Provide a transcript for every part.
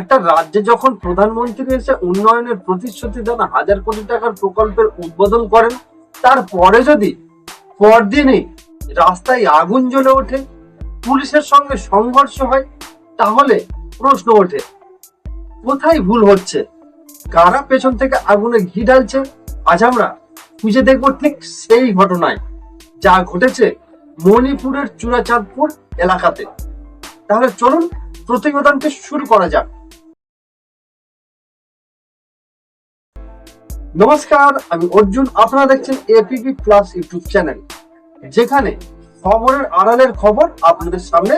একটা রাজ্যে যখন প্রধানমন্ত্রী এসে উন্নয়নের প্রতিশ্রুতি দেন, হাজার কোটি টাকার প্রকল্পের উদ্বোধন করেন, তারপরে যদি পরদিনই রাস্তায় আগুন জ্বলে ওঠে, পুলিশের সঙ্গে সংঘর্ষ হয়, তাহলে প্রশ্ন ওঠে, কোথায় ভুল হচ্ছে? কারা পেছন থেকে আগুনে ঘি ঢালছে? আজ আমরা খুঁজে দেখব ঠিক সেই ঘটনায়, যা ঘটেছে মণিপুরের চূড়াচাঁদপুর এলাকাতে। তাহলে চলুন প্রতিবেদনকে শুরু করা যাক। নমস্কার, আমি অর্জুন। আপনারা দেখছেন এপিপি প্লাস ইউটিউব চ্যানেল, যেখানে খবরের আড়ালের খবর আপনাদের সামনে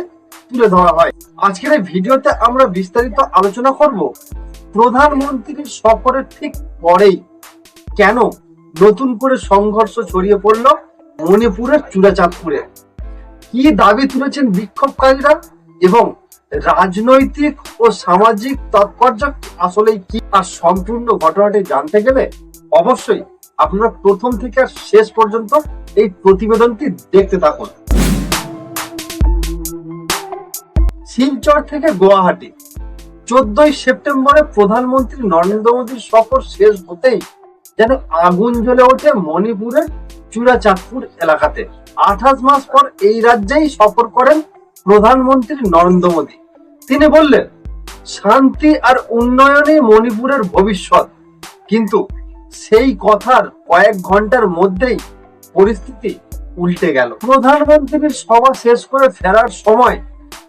তুলে ধরা হয়। আজকের এই ভিডিওতে আমরা বিস্তারিত আলোচনা করব প্রধানমন্ত্রীর সফরের ঠিক পরেই। কেন নতুন করে সংঘর্ষ ছড়িয়ে পড়ল মণিপুরের চূড়াচাঁদপুরে? কি দাবি তুলেছেন বিক্ষোভকারীরা এবং রাজনৈতিক ও সামাজিক তাৎপর্য আসলে কি? আর সম্পূর্ণ ঘটনাটি জানতে গেলে অবশ্যই আপনারা প্রথম থেকে শেষ পর্যন্ত এই প্রতিবেদনটি দেখতে থাকুন। শিলচর থেকে গুয়াহাটি, চোদ্দই সেপ্টেম্বরে প্রধানমন্ত্রী নরেন্দ্র মোদীর সফর শেষ হতেই যেন আগুন জ্বলে ওঠে মণিপুরের চূড়াচাঁদপুর এলাকাতে। আঠাশ মাস পর এই রাজ্যেই সফর করেন প্রধানমন্ত্রী নরেন্দ্র মোদী। তিনি বললেন, শান্তি আর উন্নয়নে মণিপুরের ভবিষ্যৎ। কিন্তু সেই কথার কয়েক ঘণ্টার মধ্যেই পরিস্থিতি উল্টে গেল। প্রধানমন্ত্রীর সভা শেষ করে ফেরার সময়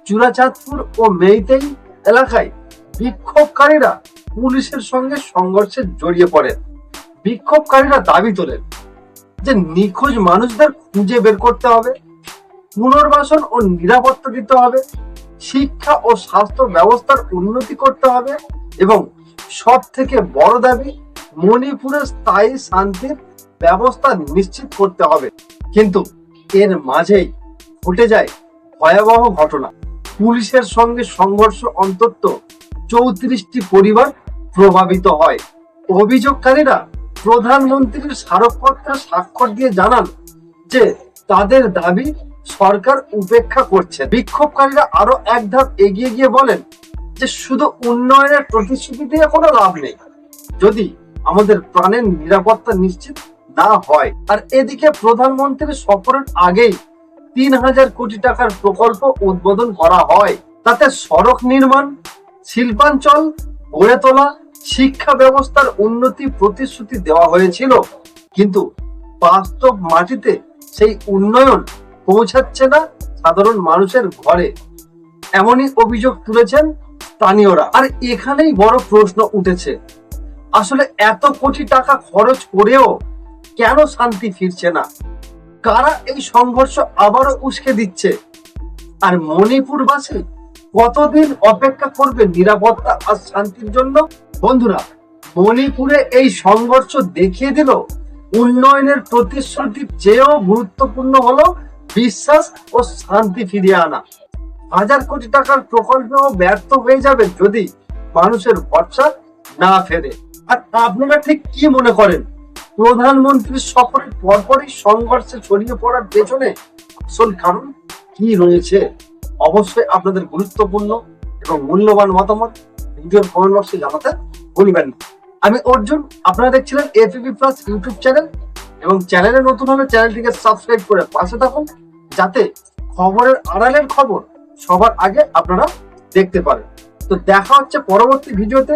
চূড়াচাঁদপুর ও মেইতেই এলাকায় বিক্ষোভকারীরা পুলিশের সঙ্গে সংঘর্ষে জড়িয়ে পড়েন। বিক্ষোভকারীরা দাবি তোলেন যে নিখোঁজ মানুষদের খুঁজে বের করতে হবে, পুনর্বাসন ও নিরাপত্তা দিতে হবে, শিক্ষা ও স্বাস্থ্য ব্যবস্থার উন্নতি করতে হবে এবং সব থেকে বড় দাবি মণিপুরের স্থায়ী শান্তির ব্যবস্থা নিশ্চিত করতে হবে। কিন্তু এর মাঝেই ঘটে যায় ভয়াবহ ঘটনা। পুলিশের সঙ্গে সংঘর্ষ অন্তত চৌত্রিশটি পরিবার প্রভাবিত হয়। অভিযোগকারীরা প্রধানমন্ত্রীর স্মারকপত্রে স্বাক্ষর দিয়ে জানান যে তাদের দাবি সরকার উপেক্ষা করছে। বিক্ষোভকারীরা আরও এক ধাপ এগিয়ে গিয়ে বলেন যে শুধু উন্নয়নের প্রতিশ্রুতি দিয়ে কোনো লাভ নেই। যদি আমাদের প্রাণের নিরাপত্তা নিশ্চিত না হয়। আর এদিকে প্রধানমন্ত্রীর সফরের আগেই তিন হাজার কোটি টাকার প্রকল্প উদ্বোধন করা হয়। তাতে সড়ক নির্মাণ, শিল্পাঞ্চল, গড়ে তোলা, শিক্ষা ব্যবস্থার উন্নতি প্রতিশ্রুতি দেওয়া হয়েছিল। কিন্তু বাস্তব মাটিতে সেই উন্নয়ন পৌঁছাচ্ছে না সাধারণ মানুষের ঘরে। এমনই অভিযোগ তুলেছেন স্থানীয়রা। আর এখানেই বড় প্রশ্ন উঠেছে। আসলে এত কোটি টাকা খরচ করেও কেন শান্তি ফিরছে না? কারা এই সংঘর্ষ আবারও উস্কে দিচ্ছে? আর মণিপুরবাসী কতদিন অপেক্ষা করবে নিরাপত্তা আর শান্তির জন্য? বন্ধুরা, মণিপুরে এই সংঘর্ষ দেখিয়ে দিল উন্নয়নের প্রতিশ্রুতির চেয়েও গুরুত্বপূর্ণ হলো বিশ্বাস ও শান্তি ফিরিয়ে আনা। হাজার কোটি টাকার প্রকল্পেও ব্যর্থ হয়ে যাবে যদি মানুষের ভরসা না ফেরে। আর আপনারা ঠিক কি মনে করেন? প্রধানমন্ত্রীর সফরের পরপরই সংঘর্ষে ছড়িয়ে পড়ার পেছনে আসল কারণ কি রয়েছে? অবশ্যই আপনাদের গুরুত্বপূর্ণ এবং মূল্যবান মতামত ভিডিওর কমেন্ট বক্সে জানাতে ভুলবেন আমি অর্জুন, আপনারা দেখছিলেন এপিপি প্লাস ইউটিউব চ্যানেল এবং চ্যানেলে নতুন হলে চ্যানেলটিকে সাবস্ক্রাইব করে পাশে থাকুন যাতে খবরের আড়ালের খবর সবার আগে আপনারা দেখতে পারেন। তো দেখা হচ্ছে পরবর্তী ভিডিওতে।